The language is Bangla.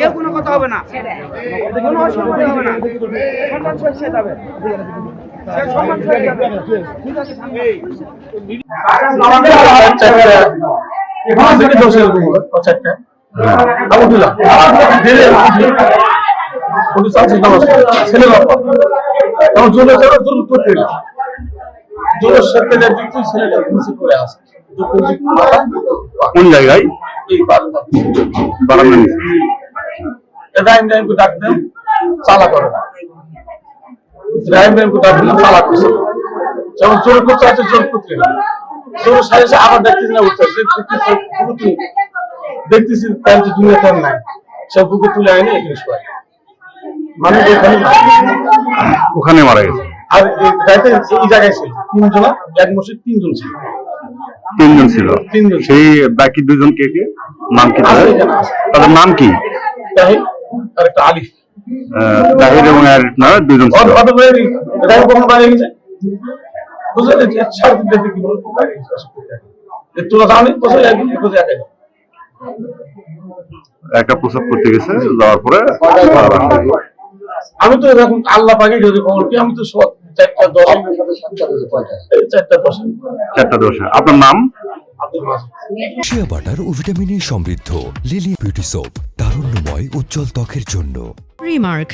কেউ কোনো কথা হবে না। কোনো অসুবিধা হবে না। সম্মান সে যাবে। সে সম্মান ঠিক আছে থেকে দশ। আলহামদুলিল্লাহ। কোন জায়গায়? রাইম রাইম করে ডাক দেন, করে। রাইম রাইম ডাক দিলাম, করছে। জোর করতে আছে। জোরের সাথে সাথে আবার দেখতেছি না উঠছে। দেখতেছি, তার যে নাই সব বুকে তুলে আইনি এখানে শোয়াই মানে ওখানে ওখানে মারা গেছে আর এই রাইতে এই জায়গায় ছিল তিনজন এক মসজিদ তিনজন ছিল তিনজন ছিল। সেই বাকি দুজন কে কে নাম কি। তাদের নাম কি তাই আর একটা আলিফ। তাহির এবং আরিফ না দুজন একটা প্রসাব করতে গেছে যাওয়ার পরে আমি তো এরকম আল্লাহ পাকে যদি খবর কি আমি তো সব চারটা দশ চারটা দশ। চারটা দোষে আপনার নাম? শিয়া বাটার ও ভিটামিনে সমৃদ্ধ লিলি বিউটি সোপ উজ্জ্বল ত্বকের জন্য। রিমার্ক